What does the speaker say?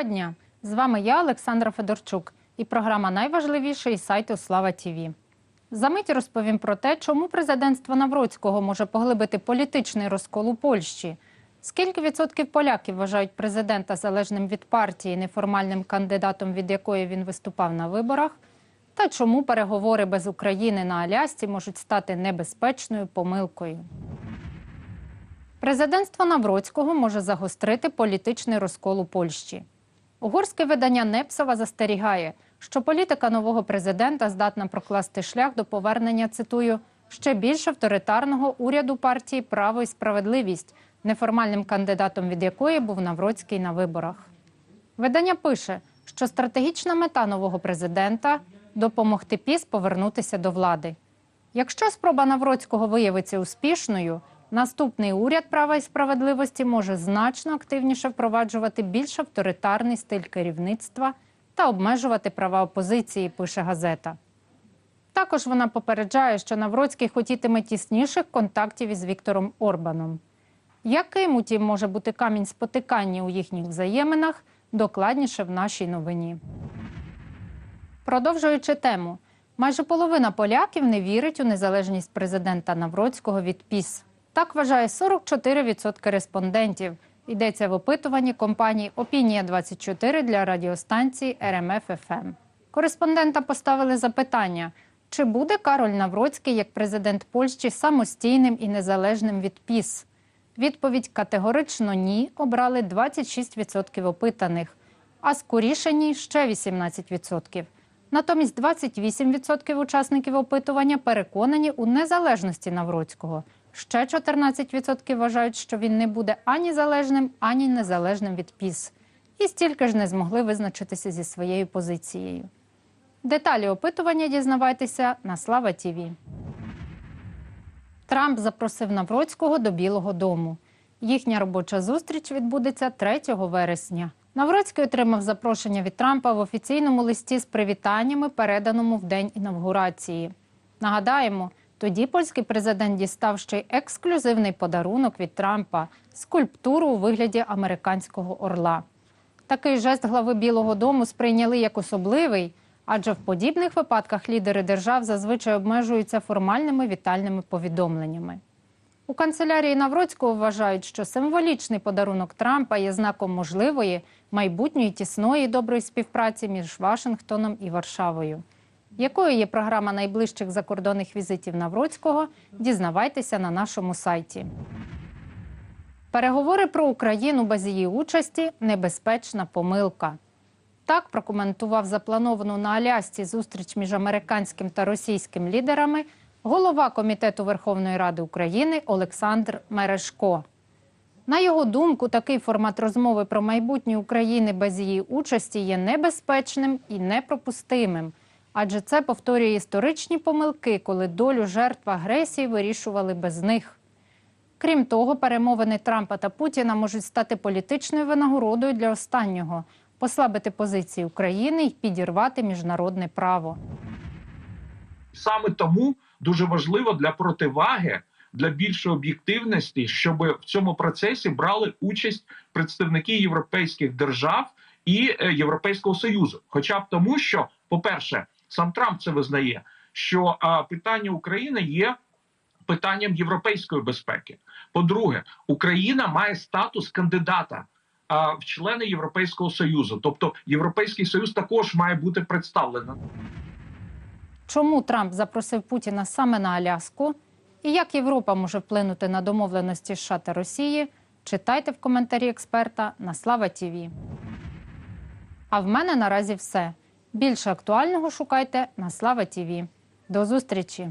Доброго дня! З вами я, Олександра Федорчук, і програма найважливіший із сайту Слава Тіві. Замить розповім про те, чому президентство Навроцького може поглибити політичний розкол у Польщі. Скільки відсотків поляків вважають президента залежним від партії, неформальним кандидатом, від якої він виступав на виборах? Та чому переговори без України на Алясці можуть стати небезпечною помилкою? Президентство Навроцького може загострити політичний розкол у Польщі. Угорське видання Непсова застерігає, що політика нового президента здатна прокласти шлях до повернення, цитую, ще більш авторитарного уряду партії Право і справедливість, неформальним кандидатом від якої був Навроцький на виборах. Видання пише, що стратегічна мета нового президента допомогти ПІС повернутися до влади. Якщо спроба Навроцького виявиться успішною, наступний уряд права і справедливості може значно активніше впроваджувати більш авторитарний стиль керівництва та обмежувати права опозиції, пише газета. Також вона попереджає, що Навроцький хотітиме тісніших контактів із Віктором Орбаном. Яким, утім, може бути камінь спотикання у їхніх взаєминах, докладніше в нашій новині. Продовжуючи тему, майже половина поляків не вірить у незалежність президента Навроцького від ПІС. Так вважає 44% респондентів. Йдеться в опитуванні компанії Опінія 24 для радіостанції РМФ ФМ. Кореспондента поставили запитання: чи буде Кароль Навроцький як президент Польщі самостійним і незалежним від ПІС? Відповідь категорично ні обрали 26% опитаних, а скоріше ні ще 18%. Натомість 28% учасників опитування переконані у незалежності Навроцького. Ще 14% вважають, що він не буде ані залежним, ані незалежним від ПІС. І стільки ж не змогли визначитися зі своєю позицією. Деталі опитування дізнавайтеся на Слава Тіві. Трамп запросив Навроцького до Білого Дому. Їхня робоча зустріч відбудеться 3 вересня. Навроцький отримав запрошення від Трампа в офіційному листі з привітаннями, переданому в день інавгурації. Нагадаємо, тоді польський президент дістав ще й ексклюзивний подарунок від Трампа скульптуру у вигляді американського орла. Такий жест глави Білого Дому сприйняли як особливий, адже в подібних випадках лідери держав зазвичай обмежуються формальними вітальними повідомленнями. У канцелярії Навроцького вважають, що символічний подарунок Трампа є знаком можливої майбутньої тісної доброї співпраці між Вашингтоном і Варшавою. Якою є програма найближчих закордонних візитів Навроцького? Дізнавайтеся на нашому сайті. Переговори про Україну без її участі небезпечна помилка. Так прокоментував заплановану на Алясці зустріч між американським та російським лідерами голова Комітету Верховної Ради України Олександр Мерешко. На його думку, такий формат розмови про майбутнє України без її участі є небезпечним і непропустимим, адже це повторює історичні помилки, коли долю жертв агресії вирішували без них. Крім того, перемовини Трампа та Путіна можуть стати політичною винагородою для останнього, послабити позиції України і підірвати міжнародне право. Саме тому дуже важливо для противаги, для більшої об'єктивності, щоб в цьому процесі брали участь представники європейських держав і е, Європейського союзу. Хоча б тому, що, по-перше, сам Трамп це визнає, що питання України є. Питанням європейської безпеки. По-друге, Україна має статус кандидата в члени Європейського союзу, тобто Європейський союз також має бути представлений. Чому Трамп запросив Путіна саме на Аляску? І як Європа може вплинути на домовленості США та Росії? Читайте в коментарі експерта на Слава Тіві. А в мене наразі все. Більше актуального шукайте на Слава Тіві. До зустрічі!